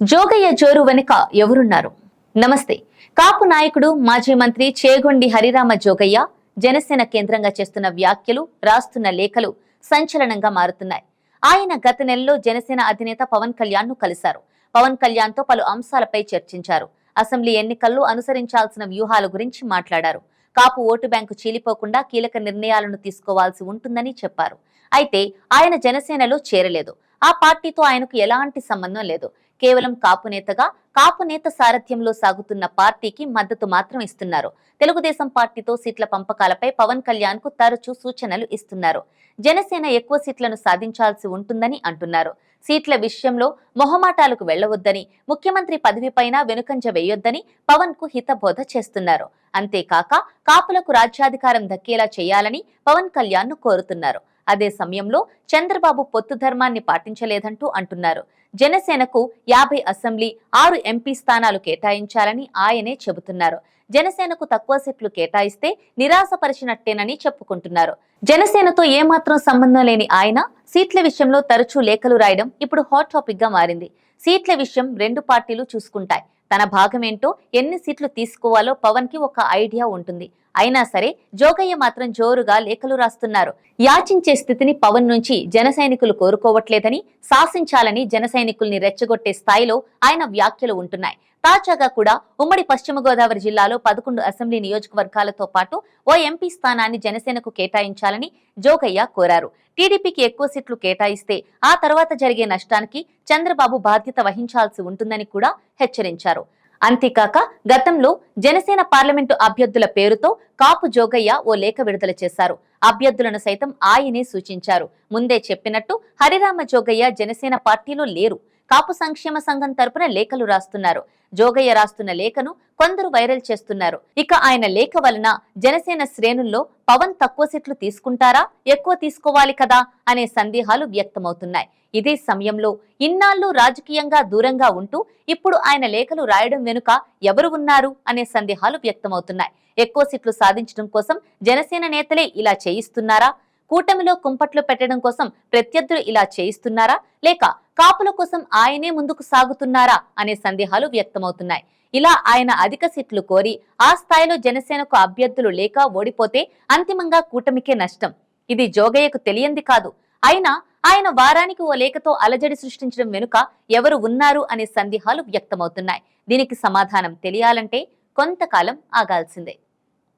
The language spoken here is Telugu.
జోగయ్య జోరు వెనుక ఎవరున్నారు? నమస్తే. కాపు నాయకుడు మాజీ మంత్రి చేగొండి హరిరామ జోగయ్య జనసేన కేంద్రంగా చేస్తున్న వ్యాఖ్యలు రాస్తున్న లేఖలు సంచలనంగా మారుతున్నాయి. ఆయన గత నెలలో జనసేన అధినేత పవన్ కళ్యాణ్ను కలిశారు. పవన్ కళ్యాణ్తో పలు అంశాలపై చర్చించారు. అసెంబ్లీ ఎన్నికల్లో అనుసరించాల్సిన వ్యూహాల గురించి మాట్లాడారు. కాపు ఓటు బ్యాంకు చీలిపోకుండా కీలక నిర్ణయాలను తీసుకోవాల్సి ఉంటుందని చెప్పారు. అయితే ఆయన జనసేనలో చేరలేదు. ఆ పార్టీతో ఆయనకు ఎలాంటి సంబంధం లేదు. కేవలం కాపు నేతగా కాపు నేత సారథ్యంలో సాగుతున్న పార్టీకి మద్దతు మాత్రం ఇస్తున్నారు. తెలుగుదేశం పార్టీతో సీట్ల పంపకాలపై పవన్ కళ్యాణ్కు తరచూ సూచనలు ఇస్తున్నారు. జనసేన ఎక్కువ సీట్లను సాధించాల్సి ఉంటుందని అంటున్నారు. సీట్ల విషయంలో మొహమాటాలకు వెళ్ళవద్దని ముఖ్యమంత్రి పదవిపైన వెనుకంజ వేయొద్దని పవన్కు హితబోధ చేస్తున్నారు. అంతేకాక కాపులకు రాజ్యాధికారం దక్కేలా చేయాలని పవన్ కళ్యాణ్ను కోరుతున్నారు. అదే సమయంలో చంద్రబాబు పొత్తు ధర్మాన్ని పాటించలేదంటూ అంటున్నారు. జనసేనకు యాభై అసెంబ్లీ ఆరు ఎంపీ స్థానాలు కేటాయించాలని ఆయనే చెబుతున్నారు. జనసేనకు తక్కువ సీట్లు కేటాయిస్తే నిరాశపరిచినట్టేనని చెప్పుకుంటున్నారు. జనసేనతో ఏమాత్రం సంబంధం లేని ఆయన సీట్ల విషయంలో తరచూ లేఖలు రాయడం ఇప్పుడు హాట్ టాపిక్గా మారింది. సీట్ల విషయం రెండు పార్టీలు చూసుకుంటాయి. తన భాగమేంటో ఎన్ని సీట్లు తీసుకోవాలో పవన్కి ఒక ఐడియా ఉంటుంది. అయినా సరే జోగయ్య మాత్రం జోరుగా లేఖలు రాస్తున్నారు. యాచించే స్థితిని పవన్ నుంచి జన సైనికులు కోరుకోవట్లేదని శాసించాలని జన సైనికుల్ని రెచ్చగొట్టే స్థాయిలో ఆయన వ్యాఖ్యలు ఉంటున్నాయి. తాజాగా కూడా ఉమ్మడి పశ్చిమ గోదావరి జిల్లాలో పదకొండు అసెంబ్లీ నియోజకవర్గాలతో పాటు ఓ ఎంపీ స్థానాన్ని జనసేనకు కేటాయించాలని జోగయ్య కోరారు. టీడీపీకి ఎక్కువ సీట్లు కేటాయిస్తే ఆ తర్వాత జరిగే నష్టానికి చంద్రబాబు బాధ్యత వహించాల్సి ఉంటుందని కూడా హెచ్చరించారు. అంతేకాక గతంలో జనసేన పార్లమెంటు అభ్యర్థుల పేరుతో కాపు జోగయ్య ఓ లేఖ విడుదల చేశారు. అభ్యర్థులను సైతం ఆయనే సూచించారు. ముందే చెప్పినట్టు హరిరామ జోగయ్య జనసేన పార్టీలో లేరు. కాపు సంక్షేమ సంఘం తరపున లేఖలు రాస్తున్నారు. జోగయ్య రాస్తున్న లేఖను కొందరు వైరల్ చేస్తున్నారు. ఇక ఆయన లేఖ వలన జనసేన శ్రేణుల్లో పవన్ తక్కువ సీట్లు తీసుకుంటారా? ఎక్కువ తీసుకోవాలి కదా? అనే సందేహాలు వ్యక్తమవుతున్నాయి. ఇదే సమయంలో ఇన్నాళ్ళు రాజకీయంగా దూరంగా ఉంటూ ఇప్పుడు ఆయన లేఖలు రాయడం వెనుక ఎవరు ఉన్నారు? అనే సందేహాలు వ్యక్తమవుతున్నాయి. ఎక్కువ సీట్లు సాధించడం కోసం జనసేన నేతలే ఇలా చేయిస్తున్నారా? కూటమిలో కుంపట్లు పెట్టడం కోసం ప్రత్యర్థులు ఇలా చేయిస్తున్నారా? లేక కాపుల కోసం ఆయనే ముందుకు సాగుతున్నారా? అనే సందేహాలు వ్యక్తమవుతున్నాయి. ఇలా ఆయన అధిక సీట్లు కోరి ఆ స్థాయిలో జనసేనకు అభ్యర్థులు లేక ఓడిపోతే అంతిమంగా కూటమికే నష్టం. ఇది జోగయ్యకు తెలియంది కాదు. అయినా ఆయన వారానికి ఓ లేఖతో అలజడి సృష్టించడం వెనుక ఎవరు ఉన్నారు అనే సందేహాలు వ్యక్తమవుతున్నాయి. దీనికి సమాధానం తెలియాలంటే కొంతకాలం ఆగాల్సిందే.